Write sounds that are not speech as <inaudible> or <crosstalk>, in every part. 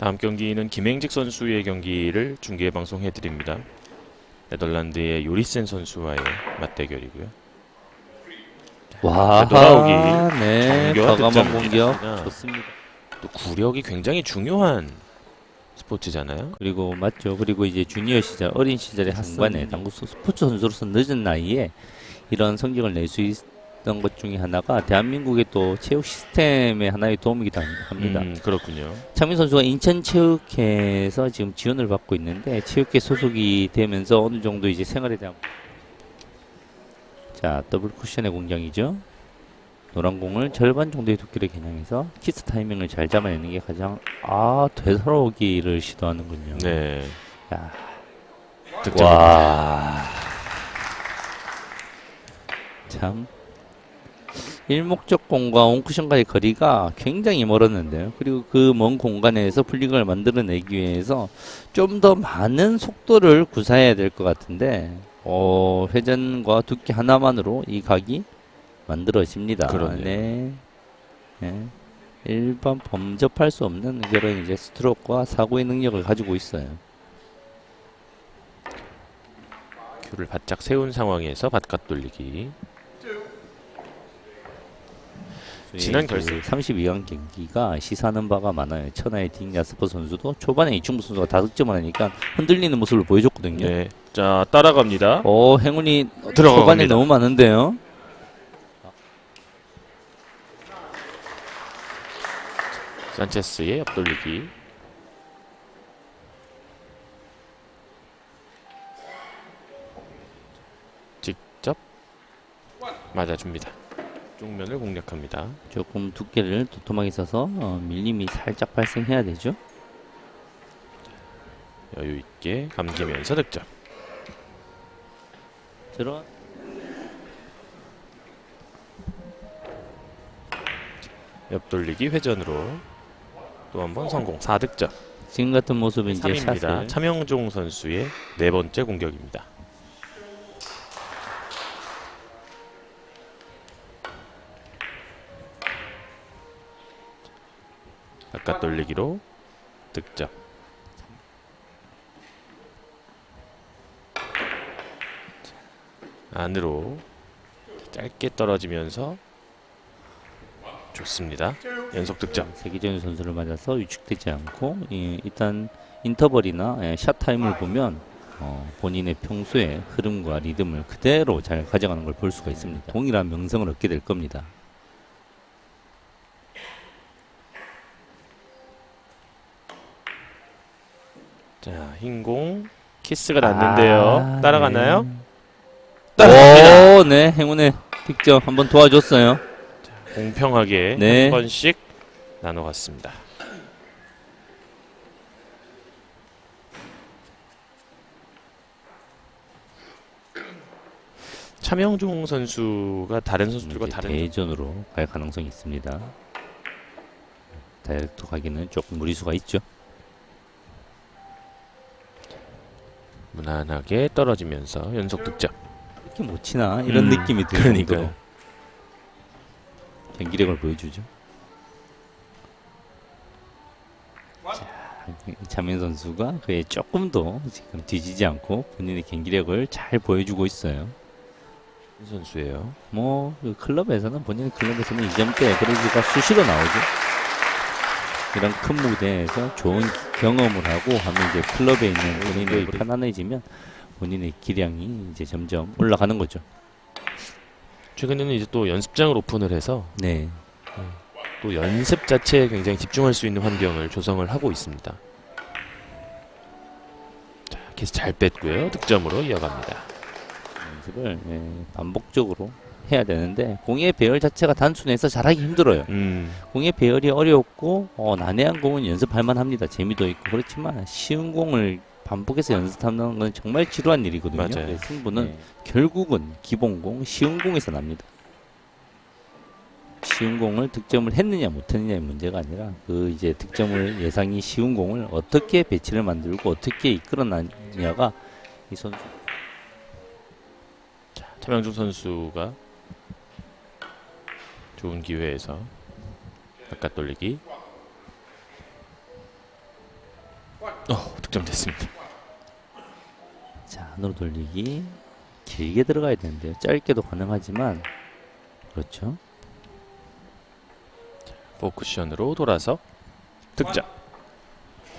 다음 경기는 김행직 선수의 경기를 중계 방송해 드립니다. 네덜란드의 요리센 선수와의 맞대결이고요. 와, 되돌아오기. 네, 과감한. 공격 좋습니다. 또 구력이 굉장히 중요한 스포츠잖아요. 그리고 맞죠. 그리고 이제 주니어 시절, 어린 시절의 중반에 당구 스- 스포츠 선수로서 늦은 나이에 이런 성적을 낼 수 있 던 것 중에 하나가 대한민국의 또 체육 시스템의 하나의 도움이기도 합니다. 음, 그렇군요. 창민 선수가 인천 체육회에서 지금 지원을 받고 있는데 체육회 소속이 되면서 어느 정도 이제 생활에 대한 자 더블 쿠션의 공격이죠. 노란 공을 절반 정도의 두께를 겨냥해서 키스 타이밍을 잘 잡아내는 게 가장 아 되살아오기를 시도하는군요. 네. 야, 득점. 와. 참. 일목적 공과 온쿠션과의 거리가 굉장히 멀었는데요. 그리고 그 먼 공간에서 플링을 만들어내기 위해서 좀 더 많은 속도를 구사해야 될 것 같은데, 어, 회전과 두께 하나만으로 이 각이 만들어집니다. 그러네요. 네. 네. 일반 범접할 수 없는 그런 이제 스트로크와 사고의 능력을 가지고 있어요. 큐를 바짝 세운 상황에서 바깥 돌리기. 지난 결승. 32강 경기가 시사하는 바가 많아요. 천하의 딩야스퍼 선수도 초반에 이충부 선수가 다득점을 하니까 흔들리는 모습을 보여줬거든요. 네. 자, 따라갑니다. 어, 행운이 들어갑니다. 초반에 너무 많은데요. 산체스의 옆돌리기. 직접 맞아줍니다. 쪽면을 공략합니다. 조금 두께를 도톰하게 써서 어, 밀림이 살짝 발생해야 되죠. 여유 있게 감기면서 득점. 들어. 옆돌리기 회전으로 또 한 번 성공. 4득점. 지금 같은 모습은 이제 3입니다. 샷을 차명종 선수의 네 번째 공격입니다. 바깥 돌리기로 득점. 안으로 짧게 떨어지면서 좋습니다. 연속 득점. 세계적인 선수를 맞아서 위축되지 않고 이, 일단 인터벌이나 예, 샷 타임을 보면 어, 본인의 평소의 흐름과 리듬을 그대로 잘 가져가는 걸 볼 수가 있습니다. 동일한 명성을 얻게 될 겁니다. 자, 흰공 키스가 났는데요. 아, 따라가나요? 네. 오, 네, 행운의 득점 한번 도와줬어요. 공평하게 네. 한 번씩 나눠 갔습니다. 차명종 선수가 다른 선수들과 이제 다른 대전으로 갈 가능성이 있습니다. 다이렉트 가기는 조금 무리수가 있죠. 무난하게 떨어지면서 연속 득점. 이렇게 못 치나 이런 음, 느낌이 들 그러니까요. 정도로 경기력을 보여주죠. 자민 선수가 그에 조금 더 지금 뒤지지 않고 본인의 경기력을 잘 보여주고 있어요. 이 선수예요. 뭐 그 클럽에서는 본인 클럽에서는 2점대 그래지가 수시로 나오죠. 이런 큰 무대에서 좋은 경험을 하고 하면 이제 클럽에 있는 본인이 편안해지면 본인의 기량이 이제 점점 올라가는 거죠. 최근에는 이제 또 연습장을 오픈을 해서 네. 또 연습 자체에 굉장히 집중할 수 있는 환경을 조성을 하고 있습니다. 자, 계속 잘 뺐고요. 득점으로 이어갑니다. 연습을 예, 반복적으로 해야 되는데 공의 배열 자체가 단순해서 잘하기 힘들어요. 음, 공의 배열이 어렵고 어, 난해한 공은 연습할 만합니다. 재미도 있고 그렇지만 쉬운 공을 반복해서 연습하는 건 정말 지루한 일이거든요. 맞아요. 그래서 승부는 결국은 기본공, 쉬운 공에서 납니다. 쉬운 공을 득점을 했느냐 못했느냐의 문제가 아니라 그 이제 득점을 예상이 쉬운 공을 어떻게 배치를 만들고 어떻게 이끌어나냐가 이 선수 차명준 선수가 좋은 기회에서 바깥 돌리기 어, 득점 됐습니다. 자, 안으로 돌리기. 길게 들어가야 되는데요. 짧게도 가능하지만 그렇죠. 포쿠션으로 돌아서 득점.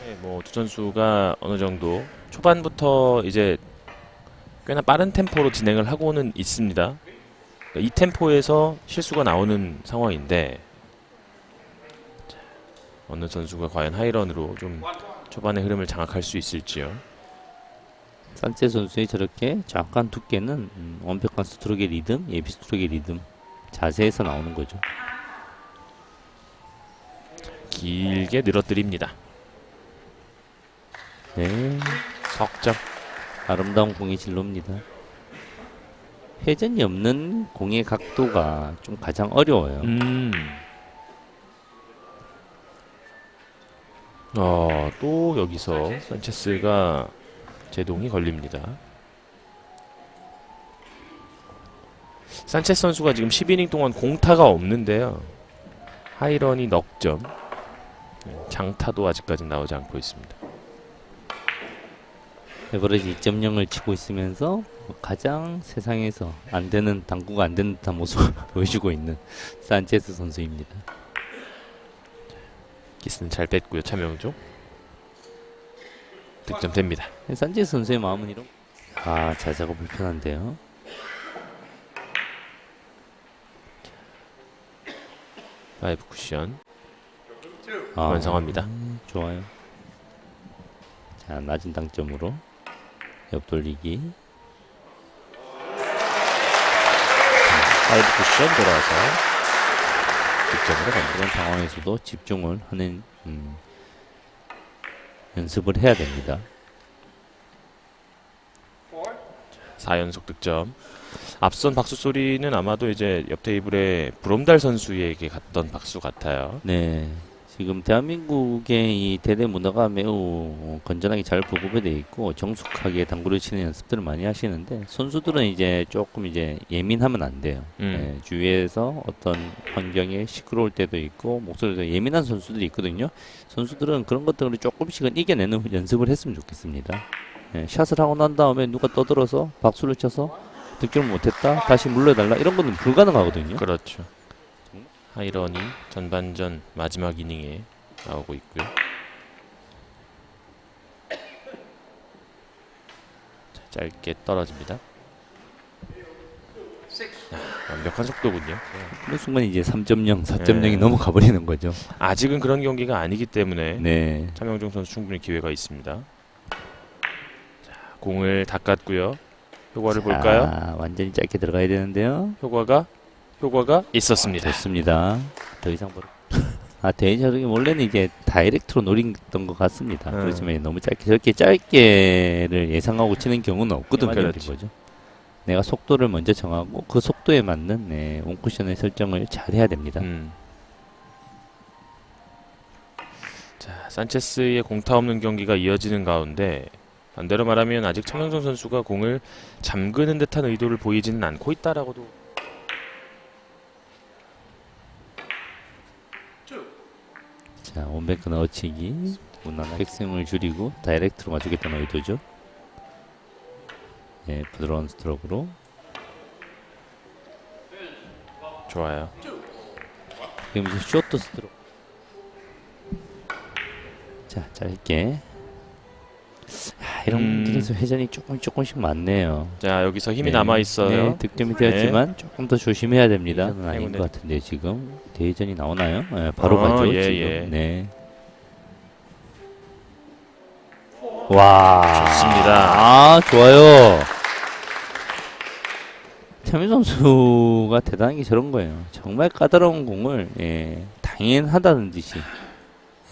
네, 뭐두 선수가 어느 정도 초반부터 이제 꽤나 빠른 템포로 진행을 하고는 있습니다. 이 템포에서 실수가 나오는 상황인데 자, 어느 선수가 과연 하이런으로 좀 초반의 흐름을 장악할 수 있을지요. 산체 선수의 저렇게 잠깐 두께는 음, 완벽한 스트로크의 리듬, 예비 스트로크의 리듬 자세에서 나오는 거죠. 길게 늘어뜨립니다. 네, 석점. 아름다운 공이 진로입니다. 회전이 없는 공의 각도가 좀 가장 어려워요. 음. 어, 또 여기서 산체스가 제동이 걸립니다. 산체스 선수가 지금 10이닝 동안 공타가 없는데요. 하이런이 넉 점. 장타도 아직까지 나오지 않고 있습니다. 에버리지 2.0을 치고 있으면서 가장 세상에서 안 되는 당구가 안 되는 듯한 모습을 <laughs> 보여주고 있는 산체스 선수입니다. 키스는 잘 뺐고요. 차명조. 득점됩니다. 산체스 선수의 마음은 이런 아 자세가 불편한데요. 파이브 쿠션. 아, 완성합니다. 음, 좋아요. 자 낮은 당점으로 옆 돌리기. 파이브 쿠션 돌아서 득점으로 갑니다. 그런 상황에서도 집중을 하는 음, 연습을 해야 됩니다. 4연속 득점. 앞선 박수 소리는 아마도 이제 옆 테이블에 브롬달 선수에게 갔던 박수 같아요. 네. 지금 대한민국의 이 대대 문화가 매우 건전하게 잘 보급되어 있고 정숙하게 당구를 치는 연습들을 많이 하시는데 선수들은 이제 조금 이제 예민하면 안 돼요. 음. 네, 주위에서 어떤 환경에 시끄러울 때도 있고 목소리도 예민한 선수들이 있거든요. 선수들은 그런 것들을 조금씩은 이겨내는 <laughs> 연습을 했으면 좋겠습니다. 네, 샷을 하고 난 다음에 누가 떠들어서 박수를 쳐서 득점을 못했다 다시 물러달라 이런 거는 불가능하거든요. 그렇죠. 하이런이 전반전 마지막 이닝에 나오고 있고요. 자, 짧게 떨어집니다. 아, 완벽한 속도군요. 그 순간 이제 3.0, 4.0이 네. 넘어가 버리는 거죠. 아직은 그런 경기가 아니기 때문에 네. 차명종 선수 충분히 기회가 있습니다. 자, 공을 닦았고요. 효과를 볼까요? 자, 완전히 짧게 들어가야 되는데요. 효과가 효과가 있었습니다. 좋습니다. 더 이상 벌. <laughs> 아, 대저이 원래는 이제 다이렉트로 노렸던 것 같습니다. 음. 그렇지만 너무 짧게 저렇게 짧게를 예상하고 치는 경우는 없거든요. 그렇지. 거죠. 내가 속도를 먼저 정하고 그 속도에 맞는 네, 온쿠션의 설정을 잘 해야 됩니다. 음. 자, 산체스의 공타 없는 경기가 이어지는 가운데 반대로 말하면 아직 차명종 선수가 공을 잠그는 듯한 의도를 보이지는 않고 있다라고도 자, 원뱅크 넣어치기. 무난한 백스윙을 줄이고 다이렉트로 맞추겠다는 의도죠. 네, 부드러운 스트로크로. 좋아요. 지금 이제 쇼트 스트로크. 자, 짧게. 아, 이런 음. 분들에서 회전이 조금 조금씩 많네요. 자, 여기서 힘이 네. 남아 있어요. 네, 득점이 되었지만 조금 더 조심해야 됩니다. 아닌 행운의- 것 같은데 지금 대전이 나오나요? 네, 바로 어, 가죠. 예, 지금. 예. 네. 와, 좋습니다. 아, 좋아요. 태민 선수가 대단한 게 저런 거예요. 정말 까다로운 공을 예, 당연하다는 듯이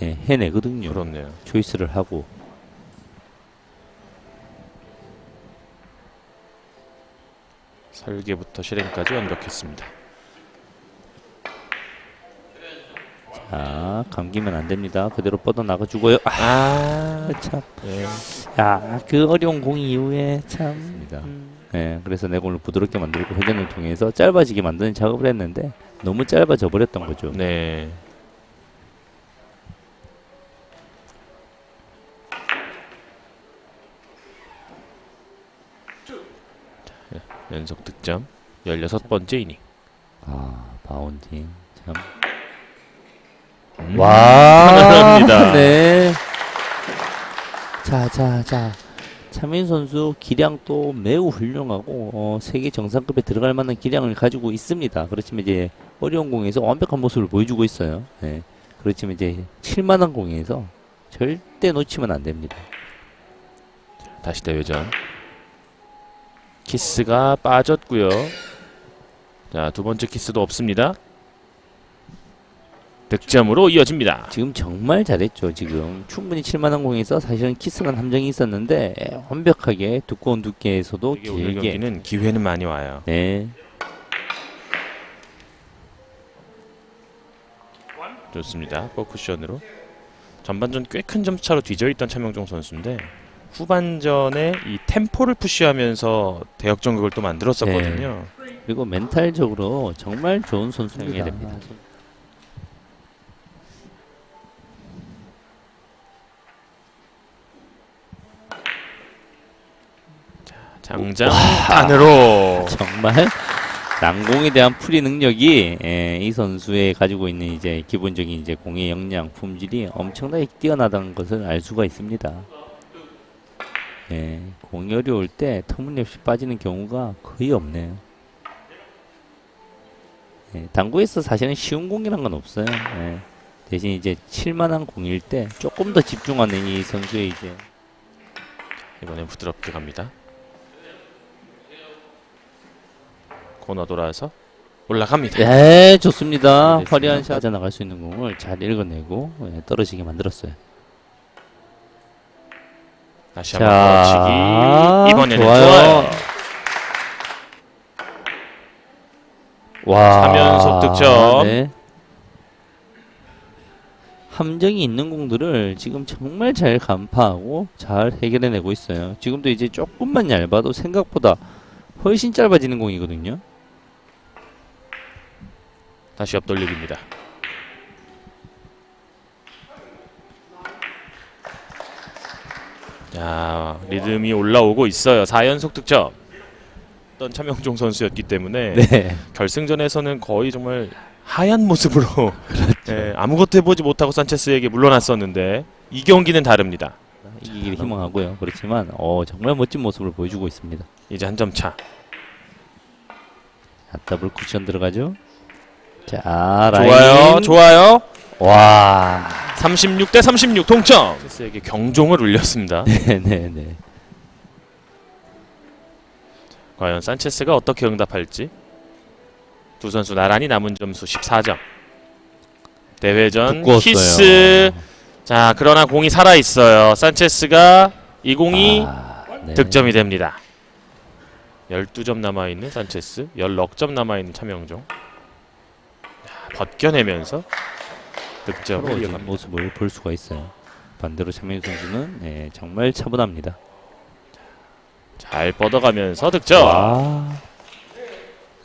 예, 해내거든요. 부럽네요. 초이스를 하고 설계부터 실행까지 완벽했습니다. 자 감기면 안 됩니다. 그대로 뻗어 나가주고요. 아, 아, 참. 예. 야, 그 어려운 공 이후에 참. 음. 예, 그래서 내 공을 부드럽게 만들고 회전을 통해서 짧아지게 만드는 작업을 했는데 너무 짧아져 버렸던 거죠. 네. 연속 득점 16번째 이닝. 아, 바운딩. 참. 음, 와. <laughs> 네. 자, 자, 자. 차민 선수 기량도 매우 훌륭하고 어, 세계 정상급에 들어갈 만한 기량을 가지고 있습니다. 그렇지만 이제 어려운 공에서 완벽한 모습을 보여주고 있어요. 네. 그렇지만 이제 칠만한 공에서 절대 놓치면 안 됩니다. 다시 대회전. 키스가 빠졌고요. 자, 두 번째 키스도 없습니다. 득점으로 이어집니다. 지금 정말 잘했죠. 지금 충분히 칠만한 공에서 사실은 키스만 함정이 있었는데 에, 완벽하게 두꺼운 두께에서도 오늘 길게 경기는 기회는 많이 와요. 네. 좋습니다. 포쿠션으로 전반전 꽤 큰 점차로 뒤져 있던 차명종 선수인데 후반전에 이 템포를 푸시하면서 대역전극을 또 만들었었거든요. 그리고 멘탈적으로 정말 좋은 선수입니다. 됩니다. 장장 탄으로 <laughs> 정말 난공에 대한 풀이 능력이 예, 이 선수의 가지고 있는 이제 기본적인 이제 공의 역량 품질이 엄청나게 뛰어나다는 것을 알 수가 있습니다. 예, 공이 어려울 때 터무니없이 빠지는 경우가 거의 없네요. 예, 당구에서 사실은 쉬운 공이란 건 없어요. 예, 대신 이제 칠만한 공일 때 조금 더 집중하는 이 선수의 이제 이번엔 부드럽게 갑니다. 코너 돌아서 올라갑니다. 네, 좋습니다. 됐습니다. 화려한 샷 빠져나갈 수 있는 공을 잘 읽어내고 예, 떨어지게 만들었어요. 다시 한번 걸어치기. 이번에는 좋아요. 좋아요. 와, 삼연속 득점. 네. 함정이 있는 공들을 지금 정말 잘 간파하고 잘 해결해내고 있어요. 지금도 이제 조금만 얇아도 생각보다 훨씬 짧아지는 공이거든요. 다시 옆돌리기입니다. 자, 리듬이 올라오고 있어요. 4연속 득점. 어떤 차명종 선수였기 때문에 네, 결승전에서는 거의 정말 하얀 모습으로 <laughs> 예, 아무것도 해보지 못하고 산체스에게 물러났었는데 이 경기는 다릅니다. 이기길 희망하고요. 그렇지만 어, 정말 멋진 모습을 보여주고 있습니다. 이제 한 점 차. 자, 더블 쿠션 들어가죠. 자, 라인. 좋아요, 좋아요. 와, 36 대 36 동점. 산체스에게 경종을 울렸습니다. <laughs> 네, 네, 네. 과연 산체스가 어떻게 응답할지 두 선수 나란히 남은 점수 14점 대회전 두꺼웠어요. 키스 자 그러나 공이 살아 있어요 산체스가 이 공이 아, 네. 득점이 됩니다 12점 남아있는 산체스 16점 남아있는 차명종 자, 벗겨내면서 서로 이어갑니다 모습을 볼 수가 있어요. 반대로 차명희 선수는 예, 정말 차분합니다. 잘 뻗어가면서 득점 와,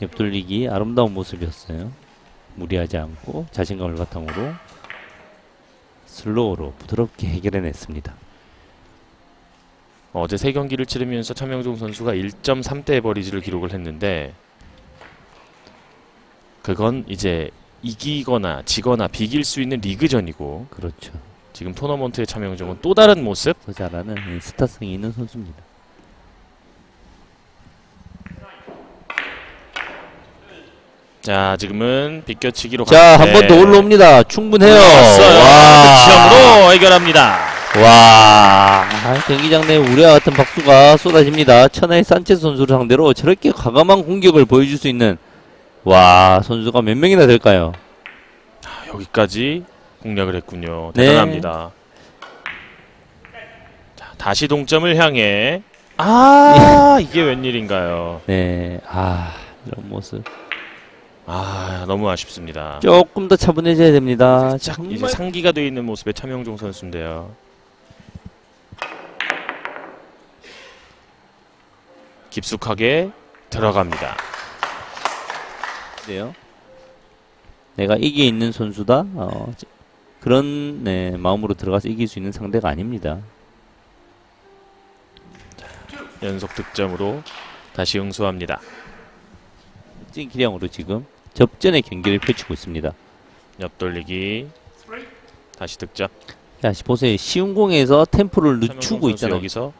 옆돌리기 아름다운 모습이었어요. 무리하지 않고 자신감을 바탕으로 슬로우로 부드럽게 해결해냈습니다. 어제 세 경기를 치르면서 차명종 선수가 1.3대 에버리지를 기록을 했는데 그건 이제 이기거나 지거나 비길 수 있는 리그전이고 그렇죠. 지금 토너먼트의 차명종은 또 다른 모습 이 스타성이 있는 선수입니다. 자 지금은 비껴치기로 자, 한 번 더 올라옵니다. 충분해요. 와, 득점으로 해결합니다 와, 경기장 내 우리와 같은 박수가 쏟아집니다. 천하의 산체스 선수를 상대로 저렇게 과감한 공격을 보여줄 수 있는 와 선수가 몇 명이나 될까요? 아, 여기까지 공략을 했군요 네. 대단합니다 자, 다시 동점을 향해 아 이게 웬일인가요 네, 아 이런 모습 아 너무 아쉽습니다 조금 더 차분해져야 됩니다. 짝 이제 정말 상기가 돼 있는 모습의 차명종 선수인데요. 깊숙하게 들어갑니다. 네요. 내가 이기에 있는 선수다. 어, 지- 그런 네, 마음으로 들어가서 이길 수 있는 상대가 아닙니다. 연속 득점으로 다시 응수합니다. 멋진 기량으로 지금 접전의 경기를 펼치고 있습니다. 옆돌리기. 다시 득점. 자, 보세요. 쉬운 공에서 템포를 늦추고 있잖아요. 여기서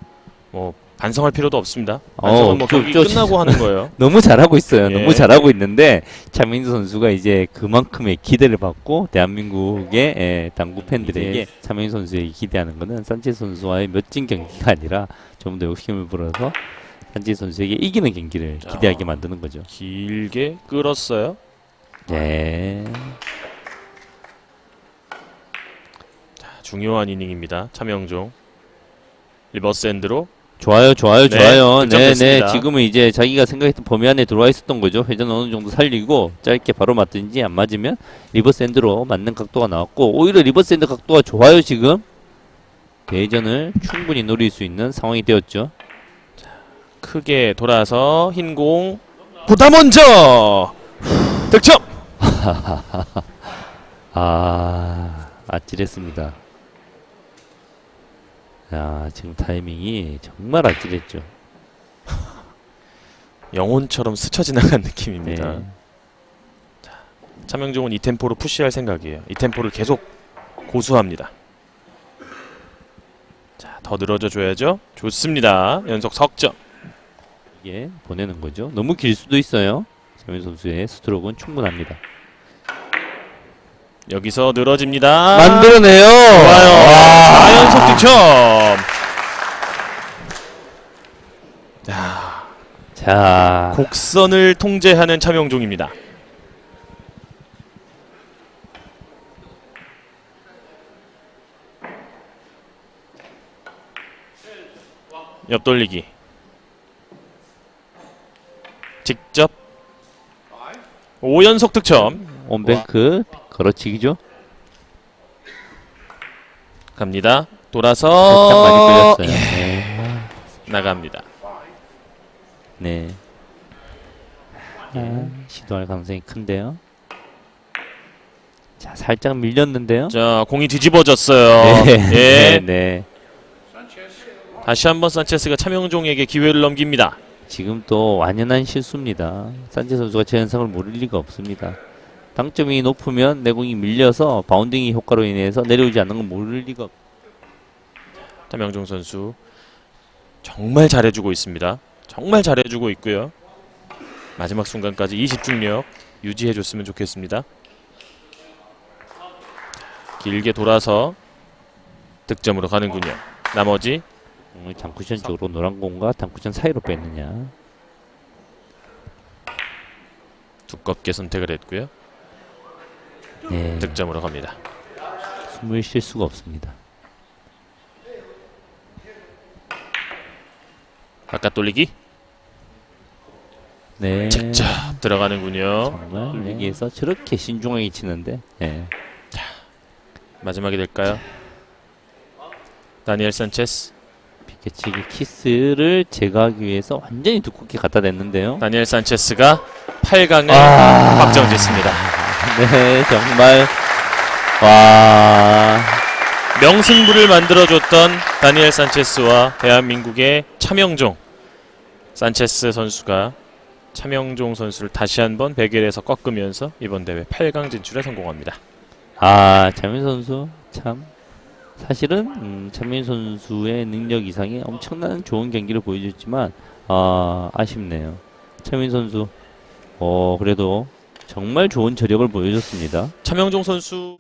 뭐 반성할 필요도 없습니다. 어, 반성은 뭐 저- 경기 저 끝나고 하는 거예요. <laughs> 너무 잘하고 있어요. 예. 너무 잘하고 있는데 차민수 선수가 이제 그만큼의 기대를 받고 대한민국의 예, 당구 팬들에게 차민수 선수에게 기대하는 것은 산체스 선수와의 멋진 경기가 아니라 좀 더 욕심을 불어서 산체스 선수에게 이기는 경기를 자. 기대하게 만드는 거죠. 길게 끌었어요. 네. 중요한 이닝입니다. 차명종. 리버스 엔드로 좋아요, 좋아요, 네, 좋아요. 네, 네. 득점됐습니다. 지금은 이제 자기가 생각했던 범위 안에 들어와 있었던 거죠. 회전 어느 정도 살리고 짧게 바로 맞든지 안 맞으면 리버스 엔드로 맞는 각도가 나왔고 오히려 리버스 엔드 각도가 좋아요, 지금. 대전을 충분히 노릴 수 있는 상황이 되었죠. 크게 돌아서 흰 공 보다 먼저 득점. <laughs> 아, 아찔했습니다. 야, 지금 타이밍이 정말 아찔했죠. <laughs> 영혼처럼 스쳐 지나간 느낌입니다. 네. 차명종은 이 템포로 푸시할 생각이에요. 이 템포를 계속 고수합니다. 자, 더 늘어져 줘야죠. 좋습니다. 연속 석점. 이게 보내는 거죠. 너무 길 수도 있어요. 재민 선수의 스트로크는 충분합니다. 여기서 늘어집니다. 만들어내요. 좋아요. 와. 4연속 득점. 자, 자, 곡선을 통제하는 차명종입니다. 옆돌리기. 직접 5연속 득점 온뱅크 걸어치기죠. 갑니다. 돌아서 살짝 많이 끌렸어요. 예, 네. 나갑니다. 네. 아, 시도할 가능성이 큰데요. 자, 살짝 밀렸는데요. 자, 공이 뒤집어졌어요. 네, 예. 네, 네. 다시 한번 산체스가 차명종에게 기회를 넘깁니다. 지금 또 완연한 실수입니다. 산체 선수가 제 현상을 모를 리가 없습니다. 당점이 높으면 내공이 밀려서 바운딩 효과로 인해서 내려오지 않는 건 모를 리가 없. 차명종 선수 정말 잘해주고 있습니다. 정말 잘해주고 있고요. 마지막 순간까지 이 집중력 유지해줬으면 좋겠습니다. 길게 돌아서 득점으로 가는군요. 나머지 공을 단쿠션 쪽으로 노란 공과 단쿠션 사이로 뺐느냐. 두껍게 선택을 했고요. 네. 득점으로 갑니다. 숨을 쉴 수가 없습니다. 바깥 돌리기 네. 직접 들어가는군요. 정말 네. 여기에서 저렇게 신중하게 치는데 예. 마지막이 될까요? 다니엘 산체스 비켜치기 키스를 제거하기 위해서 완전히 두껍게 갖다 댔는데요. 다니엘 산체스가 8강을 아. 확정짓습니다. 네, 정말 와 명승부를 만들어줬던 다니엘 산체스와 대한민국의 차명종 산체스 선수가 차명종 선수를 다시 한번 베겔에서 꺾으면서 이번 대회 8강 진출에 성공합니다. 아, 차민 선수 참 사실은 음, 차민 선수의 능력 이상의 엄청난 좋은 경기를 보여줬지만 아, 아쉽네요. 차민 선수 어 그래도 정말 좋은 저력을 보여줬습니다. 차명종 선수